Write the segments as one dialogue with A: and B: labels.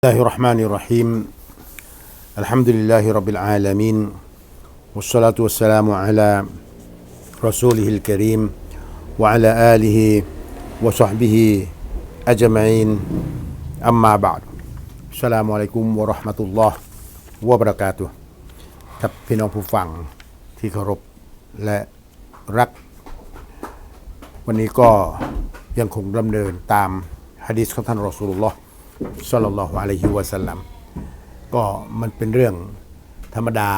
A: الله الرحمن الرحيم الحمد لله رب العالمين والصلاة والسلام على رسوله الكريم وعلى آله وصحبه أجمعين أما بعد السلام عليكم ورحمة الله وبركاته ครับพี่น้องผู้ฟังที่เคารพและรัก วันนี้ก็ยังคงดำเนินตามฮะดีษของท่านรอสูลุลลอฮ์ สลลัลลอฮุอะลัยฮิวะสัลลัมก็มันเป็นเรื่องธรรมดา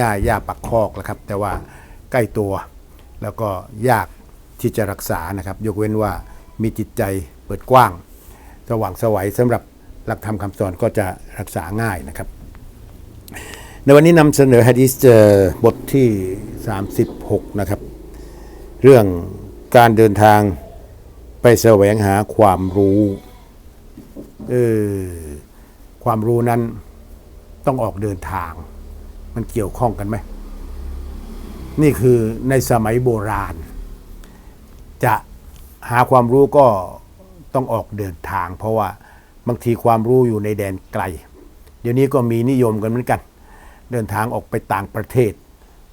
A: ง่ายๆ ยากปักคอกแหละครับ แต่ว่าใกล้ตัว แล้วก็ยากที่จะรักษานะครับ ยกเว้นว่ามีจิตใจเปิดกว้าง สว่างสวัยสำหรับหลักธรรมคำสอนก็จะรักษาง่ายนะครับ ในวันนี้นำเสนอฮะดีษเอ่อบทที่ 36 นะครับ เรื่องการเดินทางไปแสวงหาความรู้ เออความรู้นั้นต้องออกเดินทาง มันเกี่ยวข้องกันไหม นี่คือในสมัยโบราณ จะหาความรู้ก็ต้องออกเดินทาง เพราะว่าบางทีความรู้อยู่ในแดนไกล เดี๋ยวนี้ก็มีนิยมกันเหมือนกัน เดินทางออกไปต่างประเทศ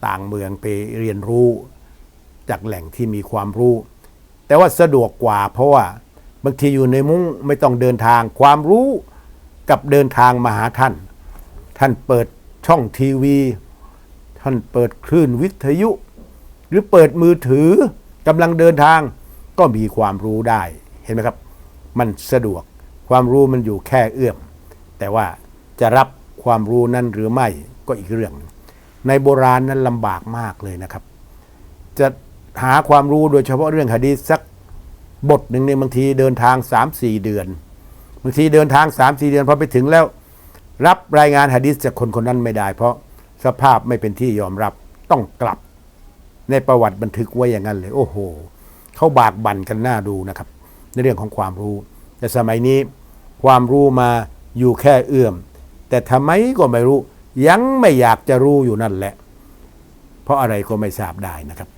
A: ต่างเมืองไปเรียนรู้จากแหล่งที่มีความรู้ แต่ว่าสะดวกกว่าเพราะว่า บางทีอยู่ในมุ้งไม่ต้องเดินทาง ความรู้กับเดินทางมาหาท่าน ท่านเปิดช่องทีวี ท่านเปิดคลื่นวิทยุ หรือเปิดมือถือกำลังเดินทางก็มีความรู้ได้เห็นไหมครับ มันสะดวกความรู้มันอยู่แค่เอื้อม แต่ว่าจะรับความรู้นั้นหรือไม่ก็อีกเรื่อง ในโบราณนั้นลำบากมากเลยนะครับ จะหาความรู้โดยเฉพาะเรื่องหะดีษสัก บทหนึ่งเนี่ยบางทีเดินทาง3-4เดือน บางทีเดินทาง3-4เดือนพอไปถึงแล้ว รับรายงานหะดีษจากคนคนนั้นไม่ได้ เพราะสภาพไม่เป็นที่ยอมรับต้องกลับ ในประวัติบันทึกไว้อย่างนั้นเลย โอ้โหเขาบากบั่นกันหน้าดูนะครับ ในเรื่องของความรู้ แต่สมัยนี้ความรู้มาอยู่แค่เอื้อม แต่ทำไมก็ไม่รู้ ยังไม่อยากจะรู้อยู่นั่นแหละ เพราะอะไรก็ไม่ทราบได้นะครับ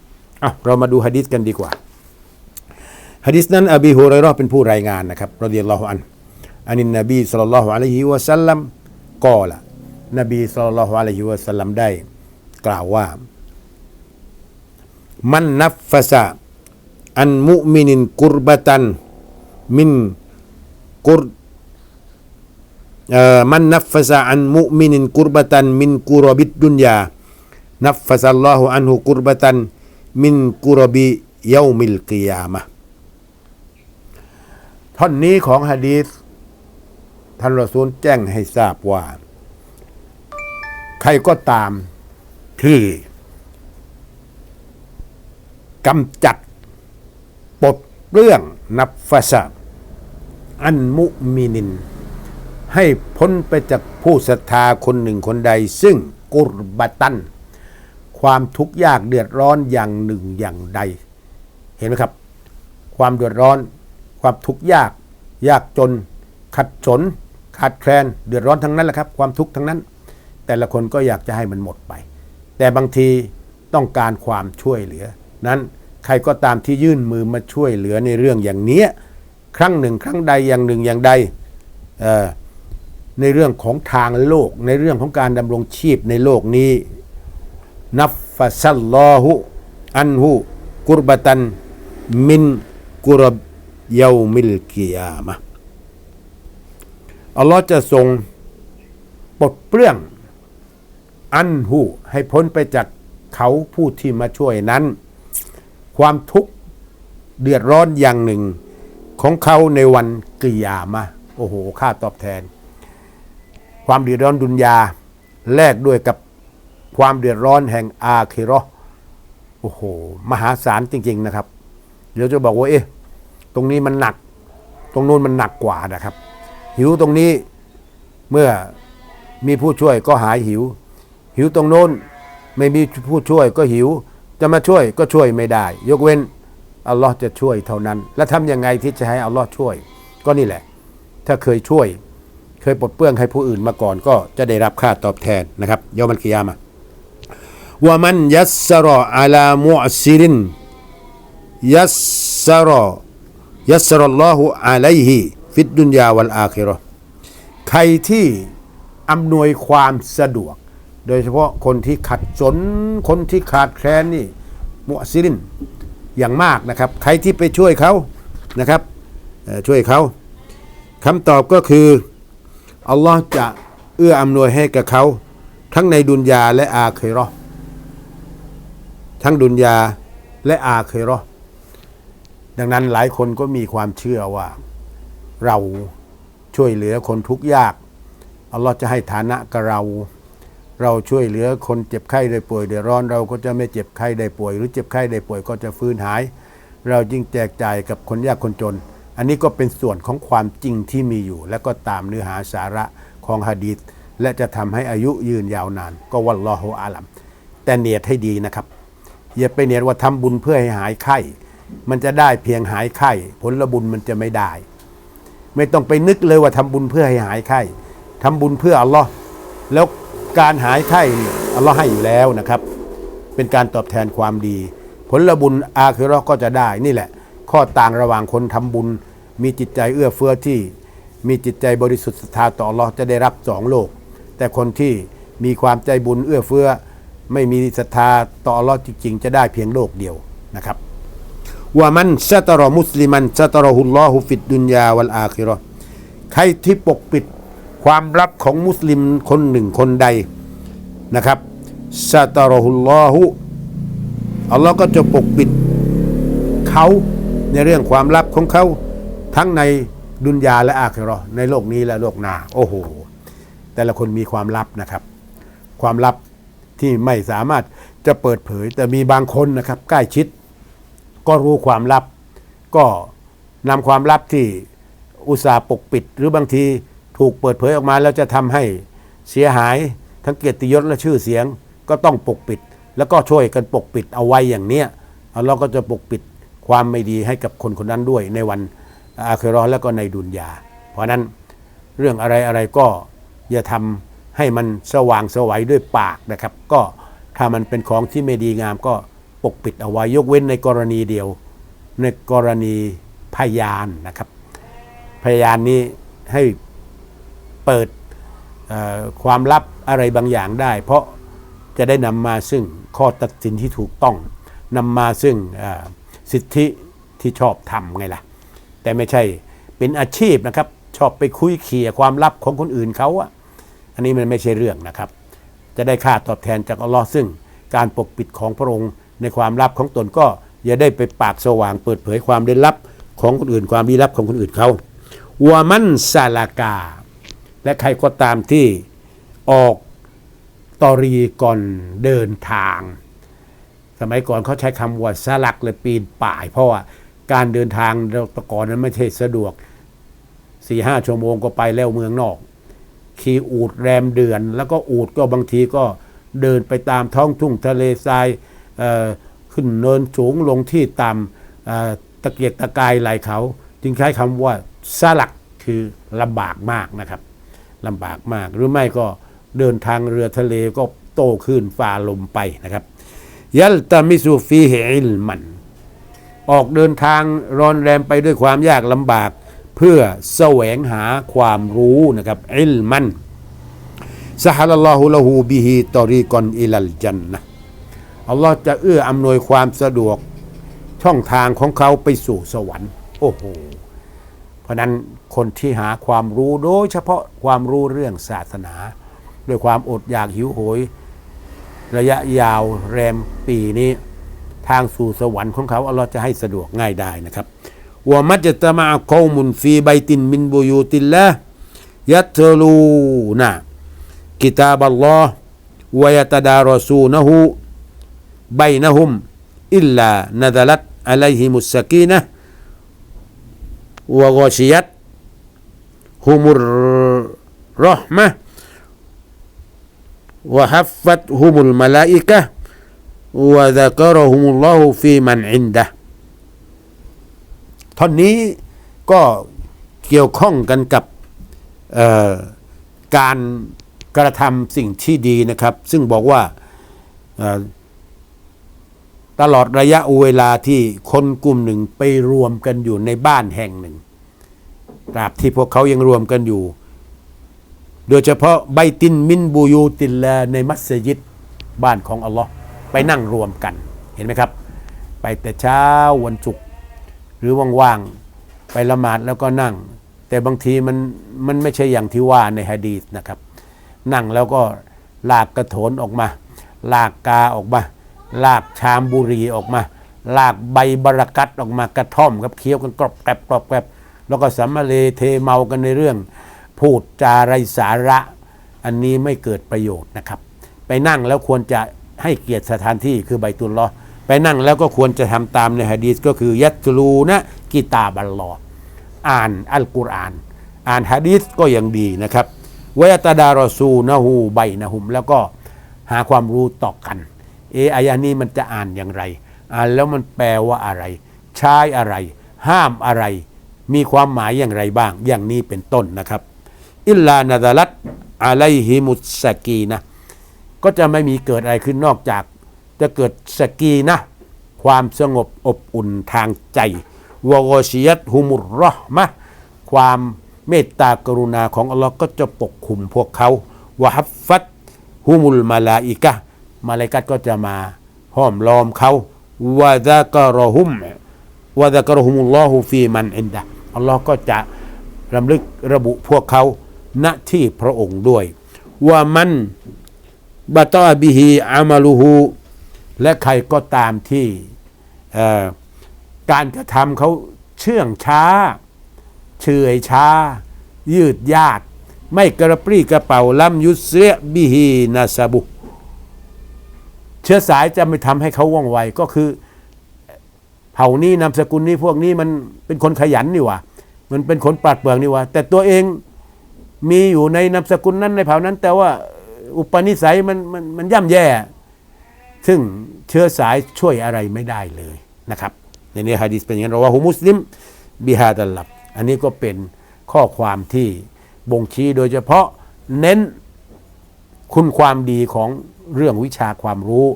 A: อะเรามาดูหะดีษกันดีกว่า หะดีษนั้นอบีฮุไรเราะห์เป็นผู้รายงานนะครับรดิยัลลอฮุอันอานินนบีศ็อลลัลลอฮุอะลัยฮิวะสัลลัมกอละนบีศ็อลลัลลอฮุอะลัยฮิวะสัลลัมได้ กล่าวว่า มันนัฟฟะซะอันมุมินินกุรบะตันมินกุรเอ่อมันนัฟฟะซะอันมุมินินกุรบะตันมินกุรบิดดุนยานัฟฟะซัลลอฮุอันฮุกุรบะตันมินกุรบิเยามิลกิยามะห์ ท่อนนี้ของฮะดีษท่านรอซูลแจ้งให้ทราบว่า ใครก็ตามที่กำจัดปลดเรื่องนับฟาสะอันมุมินิน ให้พ้นไปจากผู้ศรัทธาคนหนึ่งคนใด ซึ่งกุรบตัน ความทุกข์ยากเดือดร้อนอย่างหนึ่งอย่างใด เห็นไหมครับ ความเดือดร้อน ความทุกข์ยาก ยากจน ขัดสน ขาดแคลน เดือดร้อนทั้งนั้นแหละครับ ความทุกข์ทั้งนั้น แต่ละคนก็อยากจะให้มันหมดไป แต่บางทีต้องการความช่วยเหลือ นั้นใครก็ตามที่ยื่นมือมาช่วยเหลือในเรื่องอย่างเนี้ยครั้งหนึ่ง ครั้งใดอย่างหนึ่งอย่างใดในเรื่องของทางโลก ในเรื่องของการดำรงชีพในโลกนี้นัฟฟะซัลลอฮุอันฮุกุรบตันมินกุรบ เยามิลกิยามะอัลลอฮ์จะทรงปลดเปลื้องอันหูให้พ้นไปจากเขาผู้ที่มาช่วยนั้น ความทุกข์เดือดร้อนอย่างหนึ่งของเขาในวันกิยามะโอ้โห ค่าตอบแทน ความเดือดร้อนดุนยาแลกด้วยกับความเดือดร้อนแห่งอาคิราะห์โอ้โห มหาศาลจริง ๆ นะครับ เดี๋ยวจะบอกว่า เอ๊ะ ตรงนี้มันหนัก ตรงนู้นมันหนักกว่านะครับ หิวตรงนี้เมื่อมีผู้ช่วยก็หายหิว หิวตรงโน้นไม่มีผู้ช่วยก็หิว จะมาช่วยก็ช่วยไม่ได้ ยกเว้นอัลลอฮ์จะช่วยเท่านั้น แล้วทำยังไงที่จะให้อัลลอฮ์ช่วย ก็นี่แหละ ถ้าเคยช่วย เคยปลดเปลื้องให้ผู้อื่นมาก่อน ก็จะได้รับค่าตอบแทนนะครับยอมันกิยามะว่ามันยัสรออาลามุอซิรินยัสรอ ยัสรลลอฮุอะลัยฮิฟิดดุนยาวัลอาคิราะห์ใครที่อำนวยความสะดวก โดยเฉพาะคนที่ขัดสน คนที่ขาดแคลนนี่มุสลิมอย่างมากนะครับ ใครที่ไปช่วยเขานะครับช่วยเขาคำตอบก็คืออัลลอฮ์จะเอื้ออำนวยให้กับเขาทั้งในดุนยาและอาเคราะห์ทั้งดุนยาและอาเคราะห์ ดังนั้นหลายคนก็มีความเชื่อว่า เราช่วยเหลือคนทุกข์ยากอัลลอฮ์จะให้ฐานะกับเรา เราช่วยเหลือคนเจ็บไข้ได้ป่วยเดือดร้อนเราก็จะไม่เจ็บไข้ได้ป่วย หรือเจ็บไข้ได้ป่วยก็จะฟื้นหาย เรายิ่งแจกจ่ายกับคนยากคนจน อันนี้ก็เป็นส่วนของความจริงที่มีอยู่ และก็ตามเนื้อหาสาระของฮะดีษและจะทำให้อายุยืนยาวนาน ก็วัลลอฮุอาลัมแต่เนียดให้ดีนะครับ อย่าไปเนียดว่าทำบุญเพื่อให้หายไข้ มันจะได้เพียงหายไข้ ผลบุญมันจะไม่ได้ ไม่ต้องไปนึกเลยว่าทำบุญเพื่อให้หายไข้ทำบุญเพื่ออัลลอฮ์แล้วการหายไข้นี่อัลลอฮ์ให้อยู่แล้วนะครับ เป็นการตอบแทนความดี ผลบุญอาคือเราะห์ก็จะได้นี่แหละ ข้อต่างระหว่างคนทำบุญ มีจิตใจเอื้อเฟื้อที่ มีจิตใจบริสุทธิ์ศรัทธาต่ออัลลอฮ์จะได้รับสองโลก แต่คนที่มีความใจบุญเอื้อเฟื้อ ไม่มีศรัทธาต่ออัลลอฮ์จริงๆจะได้เพียงโลกเดียวนะครับ ว่ามันซาตรอมุสลิมันซาตรอฮุลลอฮุฟิดดุนยาวัลอาคิราะห์ใครที่ปกปิดความลับของมุสลิมคนหนึ่งคนใดนะครับซาตรอฮุลลอฮุอัลลอฮ์ก็จะปกปิดเขาในเรื่องความลับของเขาทั้งในดุนยาและอาคิราะห์ในโลกนี้และโลกหน้าโอ้โห แต่ละคนมีความลับนะครับ ความลับที่ไม่สามารถจะเปิดเผย แต่มีบางคนนะครับ ใกล้ชิด ก็รู้ความลับ ก็นำความลับที่อุตสาห์ปกปิด หรือบางทีถูกเปิดเผยออกมาแล้วจะทำให้เสียหายทั้งเกียรติยศและชื่อเสียงก็ต้องปกปิด แล้วก็ช่วยกันปกปิดเอาไว้อย่างเนี้ยเราก็จะปกปิดความไม่ดีให้กับคนคนนั้นด้วยในวันอาเคเราะห์แล้วก็ในดุนยา เพราะนั้นเรื่องอะไรอะไรก็อย่าทำให้มันสว่างสวัยด้วยปากนะครับ ก็ถ้ามันเป็นของที่ไม่ดีงามก็ ปกปิดเอาไว้ยกเว้นในกรณีเดียว ในกรณีพยานนะครับ พยานนี้ให้เปิดความลับอะไรบางอย่างได้ เพราะจะได้นำมาซึ่งข้อตัดสินที่ถูกต้องนำมาซึ่งสิทธิที่ชอบทำไงล่ะ แต่ไม่ใช่เป็นอาชีพนะครับ ชอบไปคุยเขี่ยความลับของคนอื่นเขาอะอันนี้มันไม่ใช่เรื่องนะครับ จะได้ค่าตอบแทนจากอัลลอฮ์ซึ่งการปกปิดของพระองค์ ในความลับของตนก็อย่าได้ไปปากสว่างเปิดเผยความลี้ลับของคนอื่นความลี้ลับของคนอื่นเขาวามันซาลากา และใครก็ตามที่ออกตอรีก่อนเดินทาง สมัยก่อนเขาใช้คำว่าสลักเลยปีนป่าย เพราะว่าการเดินทางแตะก่อนนั้นไม่ใช่สะดวกสี่ห้าชั่วโมงก็ไปแล้วเมืองนอก ขี่อูดแรมเดือน แล้วก็อูดก็บางทีก็เดินไปตามท้องทุ่งทะเลทราย ขึ้นเนินสูงลงที่ต่ำตะเกียกตะกายไหลเขา จึงใช้คำว่าสลักคือลำบากมากนะครับลำบากมากหรือไม่ก็เดินทางเรือทะเลก็โต้คลื่นฝ่าลมไปนะครับ ยัลตามิซูฟีเฮิลมัน ออกเดินทางรอนแรมไปด้วยความยากลำบาก เพื่อแสวงหาความรู้นะครับอิลมันสฮัลลอฮุละหูบิฮิตอรีกอนอิลัลจันนะ อัลลอฮ์จะเอื้ออำนวยความสะดวกช่องทางของเขาไปสู่สวรรค์ โอ้โห เพราะนั้นคนที่หาความรู้โดยเฉพาะความรู้เรื่องศาสนา ด้วยความอดอยากหิวโหย ระยะยาวแรมปีนี้ ทางสู่สวรรค์ของเขาอัลลอฮ์จะให้สะดวกง่ายได้นะครับว่ามัจจตมาคอมุนฟีไบตินมินบุยูติลละยัตลูนะกิตาบัลลอฮ์วยตดารสูนะฮู بينهم إلا نذلت عليهم السكينة وغشيتهم الرحمه وحفتهم الملائكة وذكرهم الله فيمن มาลาท่อนนี้ก็เกี่ยวข้องกันกับการกระทำสิ่งที่ดีนะครับ ซึ่งบอกว่า ตลอดระยะเวลาที่คนกลุ่มหนึ่งไปรวมกันอยู่ในบ้านแห่งหนึ่งตราบที่พวกเขายังรวมกันอยู่ โดยเฉพาะใบตินมินบูยูติลลาในมัสยิดบ้านของอัลลอฮ์ไปนั่งรวมกันเห็นไหมครับ ไปแต่เช้าวันศุกร์หรือว่างๆไปละหมาดแล้วก็นั่ง แต่บางทีมันมันไม่ใช่อย่างที่ว่าในฮะดีษนะครับ นั่งแล้วก็ลากกระโถนออกมา ลากกาออกมา ลากชามบุรีออกมา ลากใบบรากัดออกมากระท่อมครับเคี้ยวกันกรอบแกรบกรอบแกรบแล้วก็สัมมาเลเทเมากันในเรื่อง พูดจาไรสาระ อันนี้ไม่เกิดประโยชน์นะครับ ไปนั่งแล้วควรจะให้เกียรติสถานที่คือใบตุลลอไปนั่งแล้วก็ควรจะทำตามในฮะดีษก็คือยัตลูนะกิตาบัลลออ่านอัลกุรอาน อ่านฮะดีษก็ยังดีนะครับวยตาดารอซูนะฮูใบนะฮุม แล้วก็หาความรู้ต่อกัน เออายะนี้มันจะอ่านอย่างไรอ่านแล้วมันแปลว่าอะไร ใช้อะไร ห้ามอะไร มีความหมายอย่างไรบ้าง อย่างนี้เป็นต้นนะครับ อิลลานาดาลัตอะไลฮิมุสสกีนะก็จะไม่มีเกิดอะไรขึ้นนอกจาก จะเกิดสกีนะ ความสงบอบอุ่นทางใจวะกชิยัตฮุมุรราะมะความเมตตากรุณาของอัลลอฮ์ก็จะปกคุมพวกเขาวะฮัฟฟัตฮุมุลมาลาอิกะ มาลากัตก็จะมาห้อมล้อมเขาวะดะกะรอฮุมวะดะกะรอฮุมุลลอฮุฟีมันอินดะอัลลอฮ์ก็จะรำลึกระบุพวกเขาณที่พระองค์ด้วย ว่ามันบะตอบิฮีอามาลูฮูและใครก็ตามที่การกระทำเขาเชื่องช้า เฉอยช้า ยืดยาด ไม่กระปรี้กระเป๋าล้ำยุสเรียบิฮีนาซาบุ เชื้อสายจะไม่ทำให้เขาว่องไวก็คือเผ่านี้นามสกุลนี้พวกนี้มันเป็นคนขยันนี่ว่ามันเป็นคนปราดเปรื่องนี่ว่าแต่ตัวเองมีอยู่ในนามสกุลนั้นในเผ่านั้น แต่ว่าอุปนิสัยมันมันมันย่ำแย่ ซึ่งเชื้อสายช่วยอะไรไม่ได้เลยนะครับในนี้ฮะดีษเป็นอย่างนั้นเราว่าฮุมุสลิมบิฮาดัลลับ อันนี้ก็เป็นข้อความที่บ่งชี้โดยเฉพาะเน้นคุณความดีของ เรื่องวิชาความรู้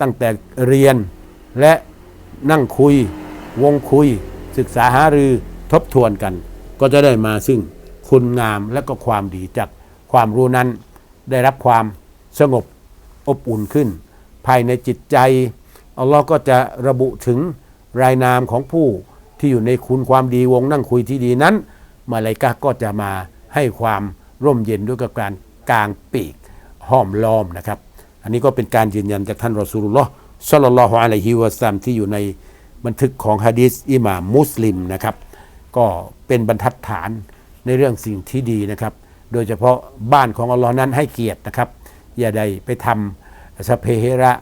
A: ตั้งแต่เรียนและนั่งคุย วงคุย ศึกษาหารือทบทวนกัน ก็จะได้มาซึ่งคุณงามและก็ความดีจากความรู้นั้น ได้รับความสงบอบอุ่นขึ้น ภายในจิตใจอัลลอฮ์ก็จะระบุถึงรายนามของผู้ที่อยู่ในคุณความดีวงนั่งคุยที่ดีนั้น มาลายกาก็จะมาให้ความร่มเย็นด้วยกับการกางปีก ห้อมล้อมนะครับ อันนี้ก็เป็นการยืนยันจากท่านรอสูลุลลอฮ์ซัลลัลลอฮุอะลัยฮิวะซัมที่อยู่ในบันทึกของฮะดีษอิหม่ามมุสลิมนะครับ ก็เป็นบรรทัดฐานในเรื่องสิ่งที่ดีนะครับ โดยเฉพาะบ้านของอัลลอฮ์นั้นให้เกียรตินะครับ อย่าได้ไปทำสเพเหระ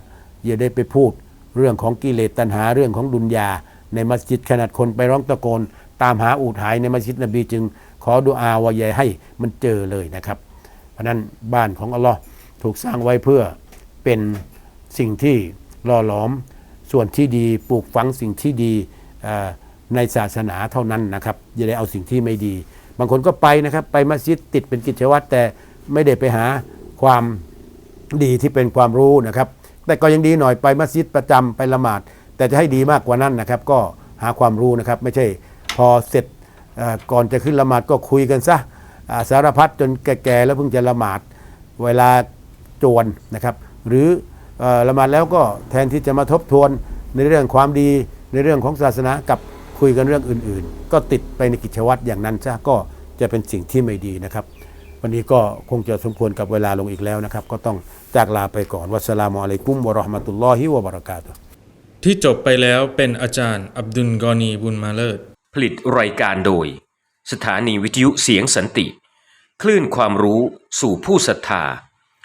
A: อย่าได้ไปพูดเรื่องของกิเลสตัณหาเรื่องของดุนยา ในมัสยิดขนาดคนไปร้องตะโกน ตามหาอูฐหายในมัสยิดนบีจึง ขอดุอาว่าอย่าให้มันเจอเลยนะครับ เพราะนั้นบ้านของอัลลอฮ์ ถูกสร้างไว้เพื่อเป็นสิ่งที่หล่อหลอมส่วนที่ดีปลูกฝังสิ่งที่ดีในศาสนาเท่านั้นนะครับอย่าได้เอาสิ่งที่ไม่ดี บางคนก็ไปนะครับ ไปมัสยิดติดเป็นกิจวัตรแต่ไม่ได้ไปหาความดีที่เป็นความรู้นะครับ แต่ก็ยังดีหน่อยไปมัสยิดประจำไปละหมาด แต่จะให้ดีมากกว่านั้นนะครับ ก็หาความรู้นะครับ ไม่ใช่พอเสร็จก่อนจะขึ้นละหมาดก็คุยกันซะสารพัดจนแก่ๆแล้วเพิ่งจะละหมาด เวลา จวนนะครับ หรือเอ่อละหมาดแล้วก็แทนที่จะมาทบทวนในเรื่องความดีในเรื่องของศาสนากับคุยกันเรื่องอื่น ๆ ก็ติดไปในกิจวัตรอย่างนั้นซะก็จะเป็นสิ่งที่ไม่ดีนะครับ วันนี้ก็คงจะสมควรกับเวลาลงอีกแล้วนะครับ ก็ต้องจากลาไปก่อนวัสสลามุอะลัยกุมวะเราะห์มะตุลลอฮิวะบะเราะกาตุฮ์
B: ที่จบไปแล้วเป็นอาจารย์อับดุลกอนีบุญมาเลิศ
C: ผลิตรายการโดย สถานีวิทยุเสียงสันติ คลื่นความรู้สู่ผู้ศรัทธา